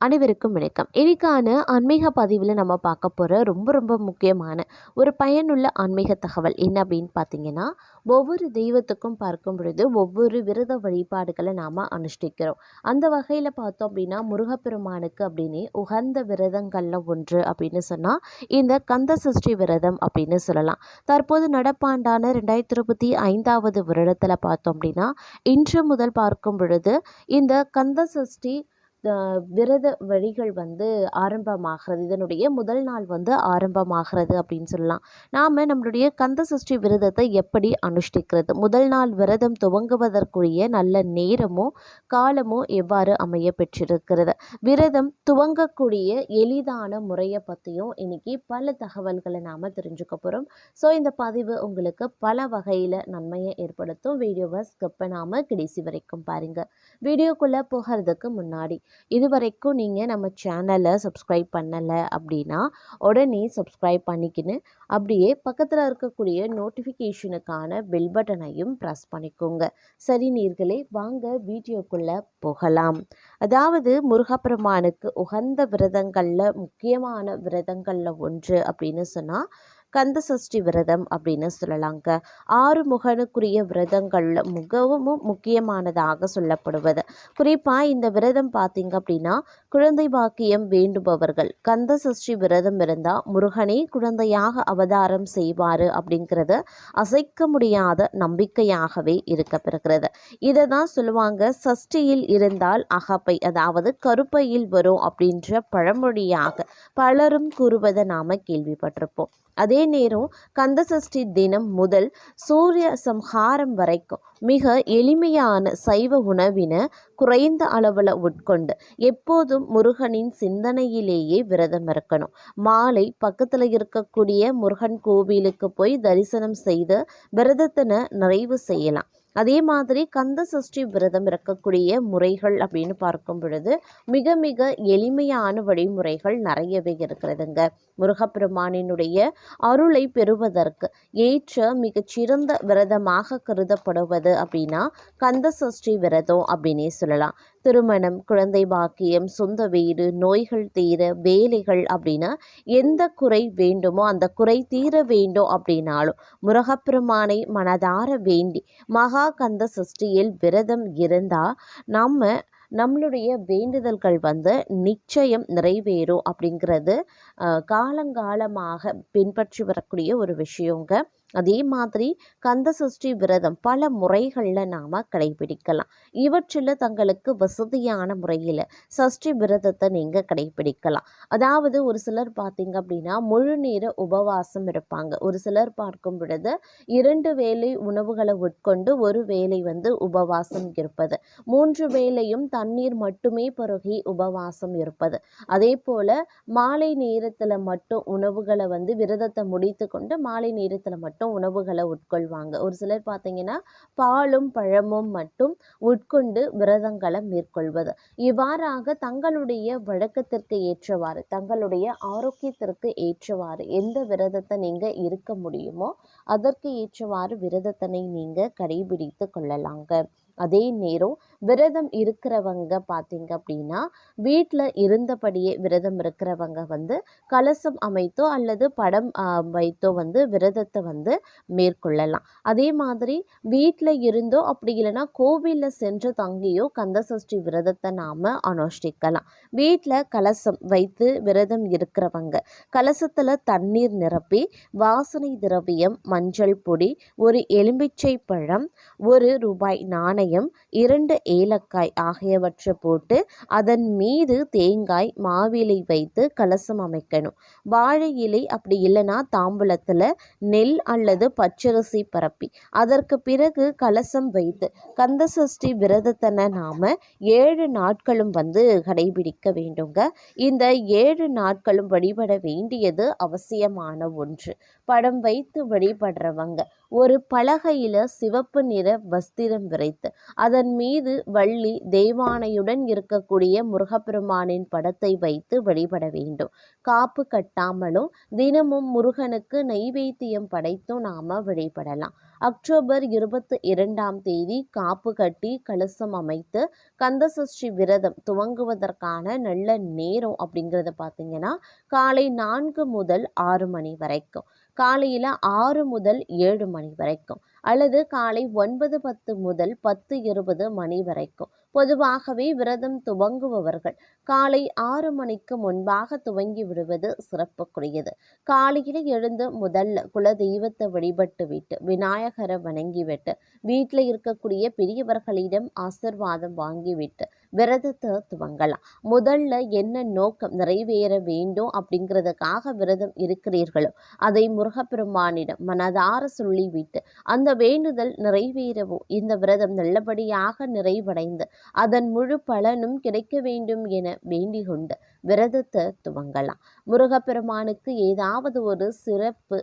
அனைவருக்கும் வணக்கம். இன்னைக்கான ஆன்மீக பதிவில் நம்ம பார்க்க போகிற ரொம்ப ரொம்ப முக்கியமான ஒரு பயனுள்ள ஆன்மீக தகவல் என்ன அப்படின்னு பார்த்தீங்கன்னா ஒவ்வொரு தெய்வத்துக்கும் பார்க்கும் பொழுது ஒவ்வொரு விரத வழிபாடுகளை நாம் அனுஷ்டிக்கிறோம். அந்த வகையில் பார்த்தோம் அப்படின்னா முருகப்பெருமானுக்கு அப்படின்னு உகந்த விரதங்களில் ஒன்று அப்படின்னு சொன்னால் இந்த கந்த சஷ்டி விரதம் அப்படின்னு சொல்லலாம். தற்போது நடப்பாண்டான ரெண்டாயிரத்தி இருபத்தி ஐந்தாவது வருடத்தில் பார்த்தோம் அப்படின்னா இன்று முதல் பார்க்கும் பொழுது இந்த கந்த சஷ்டி விரத வழிகள் வந்து ஆரம்பமாகிறது. இதனுடைய முதல் நாள் வந்து ஆரம்பமாகிறது அப்படின்னு சொல்லலாம். நாம் நம்மளுடைய கந்த சஷ்டி விரதத்தை எப்படி அனுஷ்டிக்கிறது? முதல் நாள் விரதம் துவங்குவதற்குரிய நல்ல நேரமும் காலமும் எவ்வாறு அமைய பெற்றிருக்கிறது? விரதம் துவங்கக்கூடிய எளிதான முறையை பற்றியும் இன்னைக்கு பல தகவல்களை நாம் தெரிஞ்சுக்க போகிறோம் ஸோ இந்த பதிவு உங்களுக்கு பல வகையில் நன்மையை ஏற்படுத்தும். வீடியோவை ஸ்கிப் பண்ணாமல் கடைசி வரைக்கும் பாருங்கள் வீடியோக்குள்ளே போகிறதுக்கு முன்னாடி இது வரைக்கும் நீங்கள் நம்ம சேனலை சப்ஸ்கிரைப் பண்ணலை அப்படின்னா உடனே சப்ஸ்கிரைப் பண்ணிக்கின்னு அப்படியே பக்கத்தில் இருக்கக்கூடிய நோட்டிஃபிகேஷனுக்கான பெல் பட்டனையும் ப்ரெஸ் பண்ணிக்கோங்க. சரி நீர்களே வாங்க வீடியோக்குள்ளே போகலாம். அதாவது முருகப்பெருமானுக்கு உகந்த விரதங்களில் முக்கியமான விரதங்களில் ஒன்று அப்படின்னு சொன்னால் கந்த சஷ்டி விரதம் அப்படின்னு சொல்லலாங்க. ஆறு முகனுக்குரிய விரதங்களில் மிகவும் முக்கியமானதாக சொல்லப்படுவது. குறிப்பாக இந்த விரதம் பார்த்தீங்க அப்படின்னா குழந்தை பாக்கியம் வேண்டுபவர்கள். கந்த சஷ்டி விரதம் இருந்தால் முருகனே குழந்தையாக அவதாரம் செய்வார் அப்படிங்கிறது அசைக்க முடியாத நம்பிக்கையாகவே இருக்கப்பெறுகிறது. இதை தான் சொல்லுவாங்க சஷ்டியில் இருந்தால் அகப்பை அதாவது கருப்பையில் வரும் அப்படின்ற பழமொழியாக பலரும் கூறுவதை நாம் கேள்விப்பட்டிருப்போம். அதே நேரம் கந்தசஷ்டி தினம் முதல் சூரிய சம்ஹாரம் வரைக்கும் மிக எளிமையான சைவ உணவினை குறைந்த அளவில் உட்கொண்டு எப்போதும் முருகனின் சிந்தனையிலேயே விரதம் இருக்கணும். மாலை பக்கத்தில் இருக்கக்கூடிய முருகன் கோவிலுக்கு போய் தரிசனம் செய்து விரதத்தினை நிறைவு செய்யலாம். அதே மாதிரி கந்த சஷ்டி விரதம் இருக்கக்கூடிய முறைகள் அப்படின்னு பார்க்கும் பொழுது மிக மிக எளிமையான வழிமுறைகள் நிறையவே இருக்கிறதுங்க. முருகப்பெருமானினுடைய அருளை பெறுவதற்கு ஏற்ற மிகச்சிறந்த விரதமாக கருதப்படுவது அப்படின்னா கந்த சஷ்டி விரதம் அப்படின்னே சொல்லலாம். திருமணம் குழந்தை பாக்கியம் சொந்த வீடு நோய்கள் தீர வேலைகள் அப்படின்னா எந்த குறை வேண்டுமோ அந்த குறை தீர வேண்டும் அப்படின்னாலும் முருகப்பெருமானை மனதார வேண்டி மகா கந்த சஷ்டியில் விரதம் இருந்தால் நம்ம நம்மளுடைய வேண்டுதல்கள் வந்து நிச்சயம் நிறைவேறும் அப்படிங்கிறது காலங்காலமாக பின்பற்றி வரக்கூடிய ஒரு விஷயங்க. அதே மாதிரி கந்த சஷ்டி விரதம் பல முறைகளில் நாம் கடைபிடிக்கலாம். இவற்றில் தங்களுக்கு வசதியான முறையில் சஷ்டி விரதத்தை நீங்கள் கடைபிடிக்கலாம். அதாவது ஒரு சிலர் பார்த்தீங்க அப்படின்னா முழு நேர உபவாசம் இருப்பாங்க. ஒரு சிலர் பார்க்கும் பொழுது இரண்டு வேலை உணவுகளை உட்கொண்டு ஒரு வேலை வந்து உபவாசம் இருப்பது. மூன்று வேலையும் தண்ணீர் மட்டுமே பருகி உபவாசம் இருப்பது. அதே போல் மாலை நேரத்தில் மட்டும் உணவுகளை வந்து விரதத்தை முடித்து கொண்டு மாலை நேரத்தில் மட்டும் உணவுகளை உட்கொள்வாங்க. ஒரு சிலர் பார்த்தீங்கன்னா பாலும் பழமும் மட்டும் உட்கொண்டு விரதங்களை மேற்கொள்வது. இவ்வாறாக தங்களுடைய வழக்கத்திற்கு ஏற்றவாறு தங்களுடைய ஆரோக்கியத்திற்கு ஏற்றவாறு எந்த விரதத்தை நீங்கள் இருக்க முடியுமோ அதற்கு ஏற்றவாறு விரதத்தினை நீங்கள் கடைபிடித்து கொள்ளலாங்க. அதே நேரம் விரதம் இருக்கிறவங்க பார்த்தீங்க அப்படின்னா வீட்டில் இருந்தபடியே விரதம் இருக்கிறவங்க வந்து கலசம் அமைத்தோ அல்லது படம் வைத்தோ வந்து விரதத்தை வந்து மேற்கொள்ளலாம். அதே மாதிரி வீட்டில் இருந்தோ அப்படி இல்லைன்னா கோவிலில் சென்று தங்கியோ கந்தசஷ்டி விரதத்தை நாம் அனுஷ்டிக்கலாம். வீட்டில் கலசம் வைத்து விரதம் இருக்கிறவங்க கலசத்தில் தண்ணீர் நிரப்பி வாசனை திரவியம் மஞ்சள் பொடி ஒரு எலும்பிச்சை பழம் ஒரு ரூபாய் நாணயம் இரண்டு ஏலக்காய் ஆகியவற்றை போட்டு அதன் மீது தேங்காய் மாவிலை வைத்து கலசம் அமைக்கணும். வாழை இலை அப்படி இல்லைன்னா தாம்பூலத்தில் நெல் அல்லது பச்சரிசி பரப்பி அதற்கு பிறகு கலசம் வைத்து கந்த சஷ்டி விரதத்தனை நாம் ஏழு நாட்களும் வந்து கடைபிடிக்க வேண்டுங்க. இந்த ஏழு நாட்களும் வழிபட வேண்டியது அவசியமான ஒன்று. படம் வைத்து வழிபடுறவங்க ஒரு பலகையில் சிவப்பு நிற வஸ்திரம் விரைத்து அதன் மீது வள்ளி தெய்வானையுடன் இருக்கக்கூடிய முருகப்பெருமானின் படத்தை வைத்து வழிபட வேண்டும். காப்பு கட்டாமலும் தினமும் முருகனுக்கு நைவேத்தியம் படைத்தும் நாம் வழிபடலாம். அக்டோபர் இருபத்தி இரண்டாம் தேதி காப்பு கட்டி கலசம் அமைத்து கந்தசஷ்டி விரதம் துவங்குவதற்கான நல்ல நேரம் அப்படிங்கிறத பார்த்தீங்கன்னா காலை நான்கு முதல் ஆறு மணி வரைக்கும். காலையில் ஆறு முதல் ஏழு மணி வரைக்கும். அல்லது காலை ஒன்பது பத்து முதல் பத்து இருபது மணி வரைக்கும். பொதுவாகவே விரதம் துவங்குபவர்கள். காலை ஆறு மணிக்கு முன்பாக துவங்கி விடுவது சிறப்புக்குரியது. காலையில் எழுந்து முதல்ல குல தெய்வத்தை வழிபட்டு விட்டு விநாயகரை வணங்கிவிட்டு வீட்டில் இருக்கக்கூடிய பெரியவர்களிடம் ஆசிர்வாதம் வாங்கிவிட்டு விரதத்தை துவங்கலாம். முதல்ல என்ன நோக்கம் நிறைவேற வேண்டும் அப்படிங்கிறதுக்காக விரதம் இருக்கிறீர்களோ அதை முருகப்பெருமானிடம் மனதார சொல்லிவிட்டு அந்த வேண்டுதல் நிறைவேறவும் இந்த விரதம் நல்லபடியாக நிறைவடைந்து அதன் முழு பலனும் கிடைக்க வேண்டும் என வேண்டிக் கொண்டு விரதத்தை துவங்கலாம். முருகப்பெருமானுக்கு ஏதாவது ஒரு சிறப்பு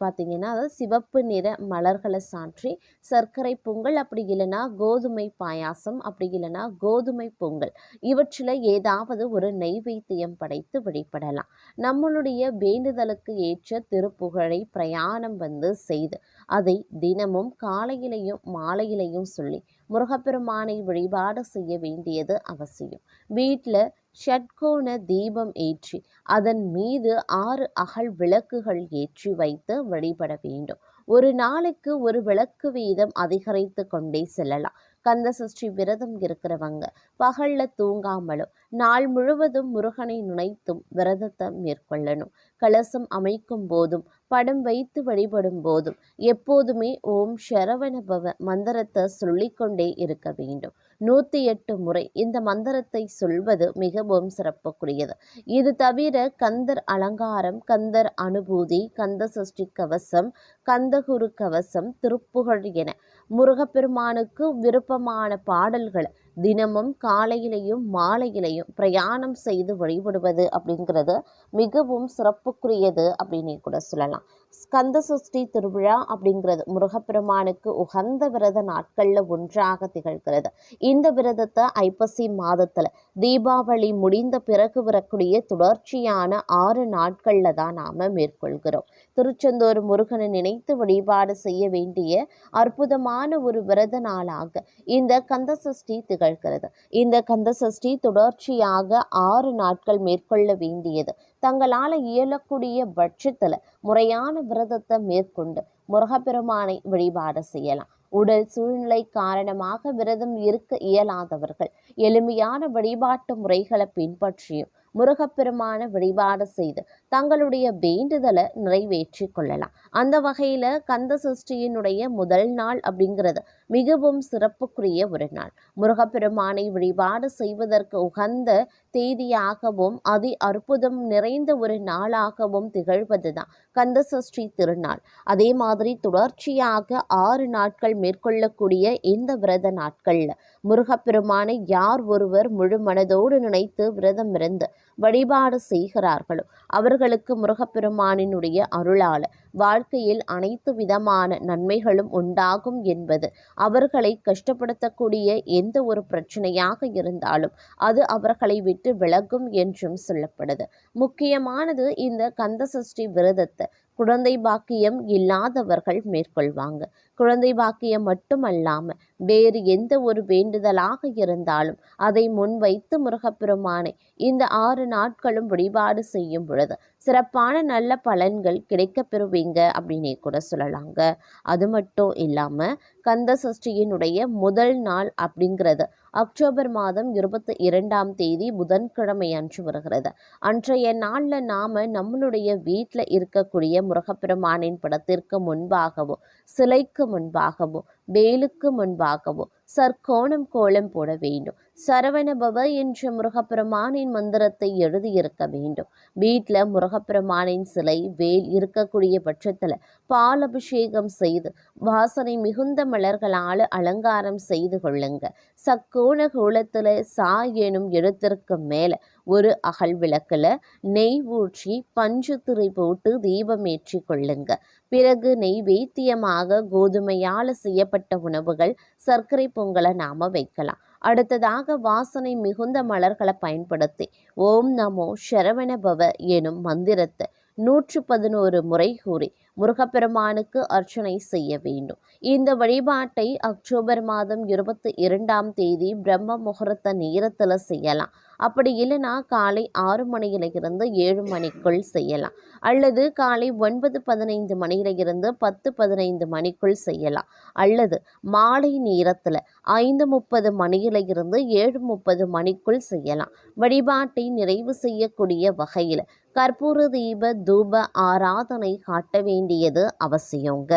பார்த்திங்கன்னா அதாவது சிவப்பு நிற மலர்களை சாற்றி சர்க்கரை பொங்கல் அப்படி இல்லைன்னா கோதுமை பாயாசம் அப்படி இல்லைன்னா கோதுமை பொங்கல். இவற்றில் ஏதாவது ஒரு நைவேத்தியம் படைத்து வழிபடலாம். நம்மளுடைய வேண்டுதலுக்கு ஏற்ற திருப்புகழை பிரயாணம் வந்து செய்து அதை தினமும் காலையிலையும் மாலையிலையும் சொல்லி முருகப்பெருமானை வழிபாடு செய்ய வேண்டியது அவசியம். வீட்டில் ஷட்கோண தீபம் ஏற்றி அதன் மீது ஆறு அகல் விளக்குகள் ஏற்றி வைத்து வழிபட வேண்டும். ஒரு நாளைக்கு ஒரு விளக்கு வீதம் அதிகரித்து கொண்டே செல்லலாம். கந்த சஷ்டி விரதம் இருக்கிறவங்க. பகல்ல தூங்காமலும் நாள் முழுவதும் முருகனை நினைத்தும் விரதத்தை மேற்கொள்ளணும். கலசம் அமைக்கும் போதும் படம் வைத்து வழிபடும் போதும் எப்போதுமே ஓம் சரவணபவ மந்திரத்தை சொல்லிக்கொண்டே இருக்க வேண்டும். நூற்றி எட்டு முறை இந்த மந்திரத்தை சொல்வது மிகவும் சிறப்புக்குரியது. இது தவிர கந்தர் அலங்காரம் கந்தர் அனுபூதி கந்த சஷ்டி கவசம் கந்தகுரு கவசம் திருப்புகழ் என முருகப்பெருமானுக்கு விருப்பமான பாடல்களை தினமும் காலையிலையும் மாலையிலையும் பிரயாணம் செய்து வழிபடுவது அப்படிங்கிறது மிகவும் சிறப்புக்குரியது அப்படின்னு கூட சொல்லலாம். ஸ்கந்த சஷ்டி திருவிழா அப்படிங்கிறது முருகப்பெருமானுக்கு உகந்த விரத நாட்களில் ஒன்றாக திகழ்கிறது. இந்த விரதத்தை ஐப்பசி மாதத்தில் தீபாவளி முடிந்த பிறகு வரக்கூடிய தொடர்ச்சியான ஆறு நாட்களில் தான் நாம் மேற்கொள்கிறோம். திருச்செந்தூர் முருகனை நினைத்து வழிபாடு செய்ய வேண்டிய அற்புதமான ஒரு விரத நாளாக இந்த கந்த சஷ்டி திகழ்கிறது. இந்த கந்த சஷ்டி தொடர்ச்சியாக ஆறு நாட்கள் மேற்கொள்ள வேண்டியது தங்களால் இயலக்கூடிய பட்சத்தில் முறையான விரதத்தை மேற்கொண்டு முருகப்பெருமானை வழிபாடு செய்யலாம். உடல் சூழ்நிலை காரணமாக விரதம் இருக்க இயலாதவர்கள் எளிமையான வழிபாட்டு முறைகளை பின்பற்றியும் முருகப்பெருமான வழிபாடு செய்து தங்களுடைய வேண்டுதலை நிறைவேற்றி கொள்ளலாம். அந்த வகையில் கந்த சஷ்டியினுடைய முதல் நாள் அப்படிங்கிறது மிகவும் சிறப்புக்குரிய ஒரு நாள். முருகப்பெருமானை வழிபாடு செய்வதற்கு உகந்த தேதியாகவும் அதி அற்புதம் நிறைந்த ஒரு நாளாகவும் திகழ்வது தான் கந்த சஷ்டி திருநாள். அதே மாதிரி தொடர்ச்சியாக ஆறு நாட்கள் மேற்கொள்ளக்கூடிய இந்த விரத நாட்களில் முருகப்பெருமானை யார் ஒருவர் முழு மனதோடு நினைத்து விரதம் இருந்து வழிபாடு செய்கிறார்களோ அவர்களுக்கு முருகப்பெருமானினுடைய அருளால வாழ்க்கையில் அனைத்து விதமான நன்மைகளும் உண்டாகும் என்பது அவர்களை கஷ்டப்படுத்தக்கூடிய எந்த ஒரு பிரச்சனையாக இருந்தாலும் அது அவர்களை விட்டு விலகும் என்றும் சொல்லப்படுது. முக்கியமானது இந்த கந்தசஷ்டி விரதத்தை குழந்தை பாக்கியம் இல்லாதவர்கள் மேற்கொள்வாங்க. குழந்தை பாக்கியம் மட்டுமல்லாமல் வேறு எந்த ஒரு வேண்டுதலாக இருந்தாலும் அதை முன்வைத்து முருகப்பெருமானை இந்த ஆறு நாட்களும் வழிபாடு செய்யும் பொழுது சிறப்பான நல்ல பலன்கள் கிடைக்க பெறுவீங்க அப்படின்னே கூட சொல்லலாங்க. அது மட்டும் இல்லாமல் கந்த சஷ்டியினுடைய முதல் நாள் அப்படிங்கிறது அக்டோபர் மாதம் இருபத்தி இரண்டாம் தேதி புதன்கிழமை அன்று வருகிறது. அன்றைய நாளில் நாம் நம்மளுடைய வீட்டில் இருக்கக்கூடிய முருகப்பெருமானின் படத்திற்கு முன்பாகவோ சிலைக்கு முன்பாகவோ வேலுக்கு முன்பாகவோ சர்க்கோணம் கோலம் போட வேண்டும். சரவணபவ என்ற முருகப்பெருமானின் மந்திரத்தை எழுதியிருக்க வேண்டும். வீட்டில் முருகப்பெருமானின் சிலை வேல் இருக்கக்கூடிய பட்சத்தில் பால் அபிஷேகம் செய்து வாசனை மிகுந்த மலர்களால் அலங்காரம் செய்து கொள்ளுங்க. சக்கோண கோலத்தில் சா எனும் எழுத்திற்கு மேலே ஒரு அகல் விளக்கில் நெய் ஊற்றி பஞ்சு திரை போட்டு தீபம் ஏற்றி கொள்ளுங்க. பிறகு நெய்வேத்தியமாக கோதுமையால் செய்யப்பட்ட உணவுகள் சர்க்கரை பொங்கலை நாம் வைக்கலாம். அடுத்ததாக வாசனை மிகுந்த மலர்களை பயன்படுத்தி ஓம் நமோ சரவணபவ எனும் மந்திரத்தை நூற்று பதினோரு முறை கூறி முருகப்பெருமானுக்கு அர்ச்சனை செய்ய வேண்டும். இந்த வழிபாட்டை அக்டோபர் மாதம் இருபத்தி இரண்டாம் தேதி பிரம்ம முகூர்த்த நேரத்தில் செய்யலாம். அப்படி இல்லைன்னா காலை ஆறு மணியில இருந்து ஏழு மணிக்குள் செய்யலாம். அல்லது காலை ஒன்பது பதினைந்து மணியில இருந்து பத்து பதினைந்து மணிக்குள் செய்யலாம். அல்லது மாலை நேரத்தில் ஐந்து முப்பது மணியில இருந்து ஏழு முப்பது மணிக்குள் செய்யலாம். வழிபாட்டை நிறைவு செய்யக்கூடிய வகையில் கற்பூர தீப தூப ஆராதனை காட்ட வேண்டியது அவசியங்க.